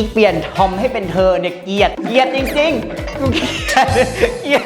อีกเปลี่ยนทอมให้เป็นเธอเนี่ยเกลียดเกลียดจริงๆกูเกลียดเกลียด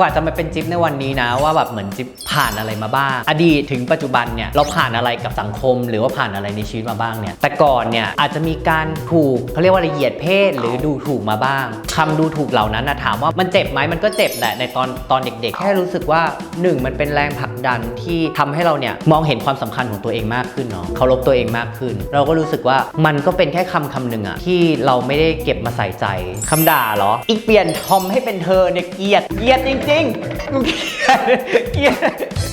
กว่าจะมาเป็นจิ๊บในวันนี้นะว่าแบบเหมือนจิ๊บผ่านอะไรมาบ้าง อดีตถึงปัจจุบันเนี่ยเราผ่านอะไรกับสังคม หรือว่าผ่านอะไรในชีวิตมาบ้างเนี่ยแต่ก่อนเนี่ยอาจจะมีการถูกเขาเรียกว่าละเอียดเพศหรือดูถูกมาบ้างคำดูถูกเหล่านั้นนะถามว่ามันเจ็บไหมมันก็เจ็บแหละในตอนตอนเด็กๆ แค่รู้สึกว่าหนึ่งมันเป็นแรงผลักดันที่ทำให้เราเนี่ยมองเห็นความสำคัญของตัวเองมากขึ้นเนาะเคารพตัวเองมากขึ้น เราก็รู้สึกว่ามันก็เป็นแค่คำคำหนึ่งอะที่เราไม่ได้เก็บมาใส่ใจคำด่าเหรออีกเปลี่ยนทอมให้เป็นเธอเนี่ยเกลียดเกลียดจริงๆกูเกลียดเกลียด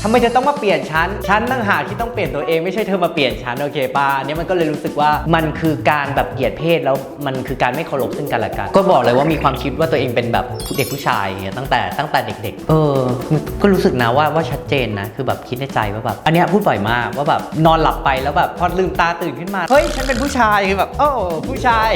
ทำไมเธอต้องมาเปลี่ยนฉันฉันตั้งหากที่ต้องเปลี่ยนตัวเองไม่ใช่เธอมาเปลี่ยนฉันโอเคป่ะอันนี้มันก็เลยรู้สึกว่ามันคือการแบบเหยียดเพศแล้วมันคือการไม่เคารพซึ่งกันและกันก็บอกเลยว่ามีความคิดว่าตัวเองเป็นแบบเด็กผู้ชายอย่างเงี้ยตั้งแต่ตั้งแต่เด็ก ๆ เออ ก็รู้สึกนะว่าว่าชัดเจนนะคือแบบคิดในใจว่าแบบอันเนี้ยพูดบ่อยมากว่าแบบนอนหลับไปแล้วแบบพอลืมตาตื่นขึ้นมาเฮ้ยฉันเป็นผู้ชายคือแบบโอ้ผู้ชาย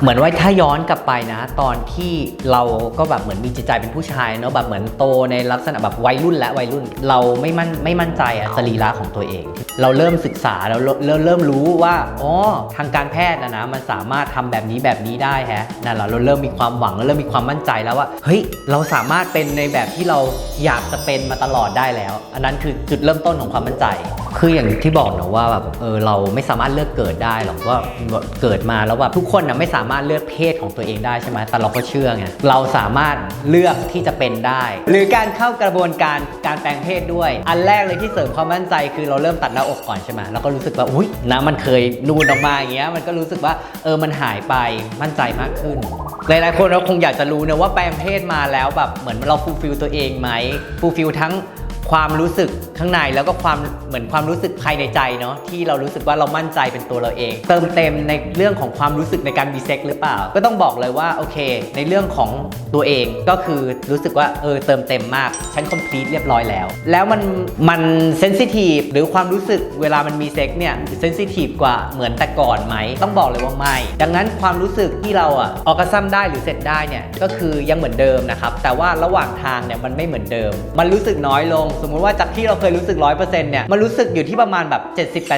เหมือนว่าถ้าย้อนกลับไปนะ ตอนที่เราก็แบบเหมือนมีจิตใจเป็นผู้ชายเนอะแบบเหมือนโตในลักษณะแบบวัยรุ่นและวัยรุ่น เราไม่มั่นไม่มั่นใจอะสรีระของตัวเอง เราเริ่มศึกษาแล้วเริ่มเริ่มรู้ว่าอ๋อทางการแพทย์นะนะมันสามารถทำแบบนี้แบบนี้ได้แฮะนั่นแหละเราเริ่มมีความหวังแล้วเริ่มมีความมั่นใจแล้วว่าเฮ้ยเราสามารถเป็นในแบบที่เราอยากจะเป็นมาตลอดได้แล้ว อันนั้นคือจุดเริ่มต้นของความมั่นใจ คืออย่างที่บอกนะว่าแบบเออเราไม่สามารถเลือกเกิดได้หรอกว่าเกิดมาแล้วแบบทุกคนนะไม่สามารถเลือกเพศของตัวเองได้ใช่ไหมแต่เราก็เชื่อไงเราสามารถเลือกที่จะเป็นได้หรือการเข้ากระบวนการการแปลงเพศด้วย อันแรกเลยที่เสริมความมั่นใจคือเราเริ่มตัดหน้าอกก่อนใช่ไหมเราก็รู้สึกว่าอุ้ยนะมันเคยนูนออกมาอย่างเงี้ยมันก็รู้สึกว่าเออมันหายไปมั่นใจมากขึ้น หลายๆคนเราคงอยากจะรู้นะว่าแปลงเพศมาแล้วแบบเหมือนเราฟูลฟิลตัวเองไหมฟูลฟิลทั้งความรู้สึก ข้างในแล้วก็ความเหมือนความรู้สึกภายในใจเนาะที่เรารู้สึกว่าเรามั่นใจเป็นตัวเราเอง เติมเต็มในเรื่องของความรู้สึกในการมีเซ็กหรือเปล่า ก็ต้องบอกเลยว่าโอเค ในเรื่องของตัวเองก็คือรู้สึกว่าเออเติมเต็มมากฉันคอมพลีทเรียบร้อยแล้ว แล้วมันมันเซนซิทีฟหรือความรู้สึกเวลามันมีเซ็กเนี่ยเซนซิทีฟกว่าเหมือนแต่ก่อนไหมต้องบอกเลยว่าไม่ ดังนั้นความรู้สึกที่เราอะออกกระซ้ำได้หรือเสร็จได้เนี่ยก็คือยังเหมือนเดิมนะครับแต่ว่าระหว่างทางเนี่ยมันไม่เหมือนเดิม มันรู้สึกน้อยลง สมมุติว่าจากที่เราเคยรู้สึก 100%เนี่ยมันรู้สึกอยู่ที่ประมาณแบบ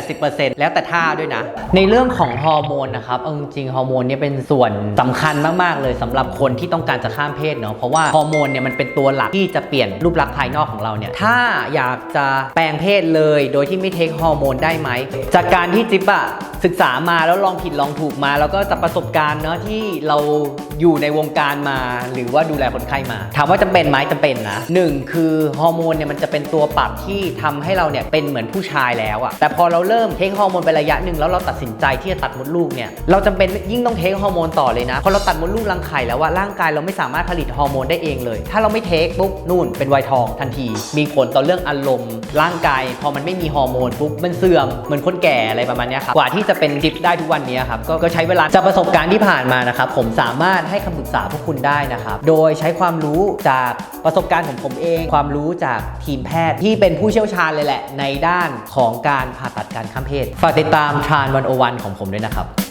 70-80%แล้วแต่ท่าด้วยนะ ในเรื่องของฮอร์โมนนะครับเอาจริงฮอร์โมนเนี่ยเป็นส่วนสำคัญมาก ๆ เลยสำหรับคนที่ต้องการจะข้ามเพศเนาะเพราะว่าฮอร์โมนเนี่ยมันเป็นตัวหลักที่จะเปลี่ยนรูปลักษณ์ภายนอกของเราเนี่ยถ้าอยากจะแปลงเพศเลย โดยที่ไม่เทคฮอร์โมนได้ไหมจากการที่จิ๊บอะศึกษามาแล้วลองผิดลองถูกมา แล้วก็จากประสบการณ์เนาะที่เราอยู่ในวงการมา หรือว่าดูแลคนไข้มา ถามว่าจำเป็นไหมจำเป็นนะหนึ่งคือฮอร์โมนเนี่ยมันจะเป็นตัวปรับที่ทำให้เราเนี่ยเป็นเหมือนผู้ชายแล้วอะแต่พอเราเริ่มเทคฮอร์โมนไประยะหนึ่งแล้วเราตัดสินใจที่จะตัดมดลูกเนี่ยเราจำเป็นยิ่งต้องเทคฮอร์โมนต่อเลยนะพอเราตัดมดลูกรังไข่แล้วว่าร่างกายเราไม่สามารถผลิตฮอร์โมนได้เองเลย ถ้าเราไม่เทคปุ๊บนู่นเป็นวัยทองทันที มีผลต่อเรื่องอารมณ์ร่างกาย พอมันไม่มีฮอร์โมนปุ๊บมันเสื่อมเหมือนคนแก่อะไรประมาณนี้ครับกว่าที่จะเป็นดิฟได้ทุกวันนี้ครับก็ก็ใช้เวลาจากประสบการณ์ที่ผ่านมานะครับผมสามารถให้คำปรึกษาพวกคุณได้นะครับโดยใช้ความรู้จากประสบการณ์ของผมเอง ความรู้จากทีมแพทย์ที่เป็นผู้เชี่ยวชาญเลยแหละ ในด้านของการผ่าตัดการข้ามเพศ ฝากติดตามทรานวันโอวันของผมด้วยนะครับ